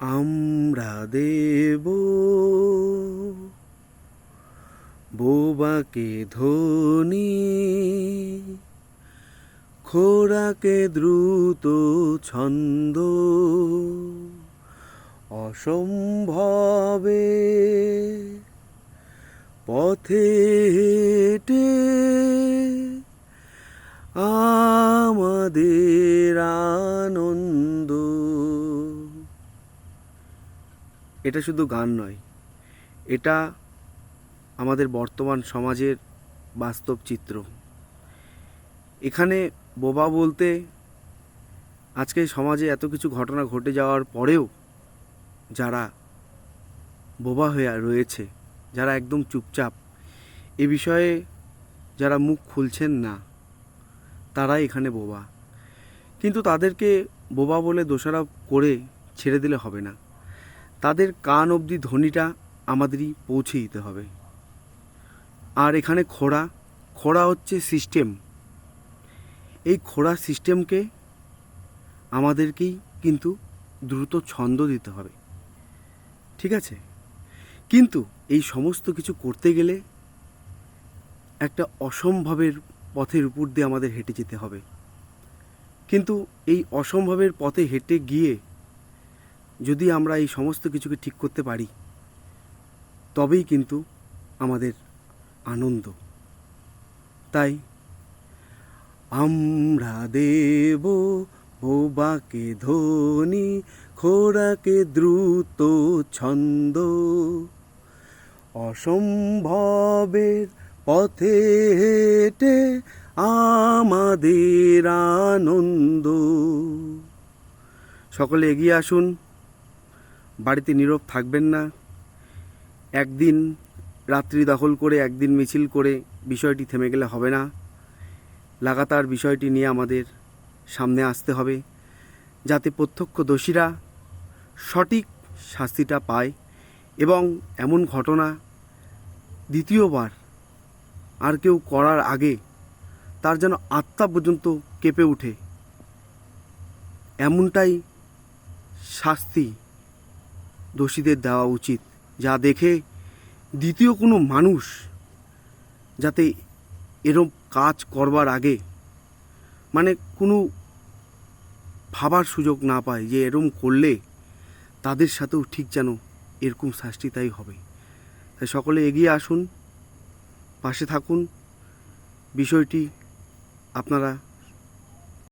আমরা দেব। বোবাকে ধ্বনি খোরাকে দ্রুত ছন্দ অসম্ভবে পথে হেঁটে আমাদের আনন্দ এটা শুধু গান নয়, এটা আমাদের বর্তমান সমাজের বাস্তব চিত্র। এখানে বোবা বলতে আজকে সমাজে এত কিছু ঘটনা ঘটে যাওয়ার পরেও যারা বোবা হয়ে রয়েছে, যারা একদম চুপচাপ, এ বিষয়ে যারা মুখ খুলছেন না, তারাই এখানে বোবা। কিন্তু তাদেরকে বোবা বলে দোষারোপ করে ছেড়ে দিলে হবে না। তাদের কান অবধি ধ্বনিটা আমাদেরই পৌঁছে দিতে হবে। আর এখানে খোড়া খোড়া হচ্ছে সিস্টেম এই খোড়া সিস্টেমকে আমাদেরকেই কিন্তু দ্রুত ছন্দ দিতে হবে। ঠিক আছে? কিন্তু এই সমস্ত কিছু করতে গেলে একটা অসম্ভবের পথের উপর দিয়ে আমাদের হেঁটে যেতে হবে। কিন্তু এই অসম্ভবের পথে হেঁটে গিয়ে যদি আমরা এই সমস্ত কিছুকে ঠিক করতে পারি, তবেই কিন্তু আমাদের আনন্দ। তাই আমরা দেব বোবাকে ধ্বনি খোরাকে দ্রুত ছন্দ। অসম্ভবের পথে হেঁটে আমাদের আনন্দ। সকলে এগিয়ে আসুন। বাড়িতে নীরব থাকবেন না। একদিন রাত্রি দখল করে, একদিন মিছিল করে বিষয়টি থেমে গেলে হবে না। লাগাতার বিষয়টি নিয়ে আমাদের সামনে আসতে হবে, যাতে প্রত্যক্ষ দোষীরা সঠিক শাস্তিটা পায় এবং এমন ঘটনা দ্বিতীয়বার আর কেউ করার আগে তার যেন আত্মা পর্যন্ত কেঁপে ওঠে। এমনটাই শাস্তি দোষীদের দেওয়া উচিত, যা দেখে দ্বিতীয় কোনো মানুষ যাতে এরম কাজ করবার আগে মানে কোনো ভাবার সুযোগ না পায় যে এরম করলে তাদের সাথেও ঠিক যেন এরকম শাস্তি তাই হবে। তাই সকলে এগিয়ে আসুন, পাশে থাকুন। বিষয়টি আপনারা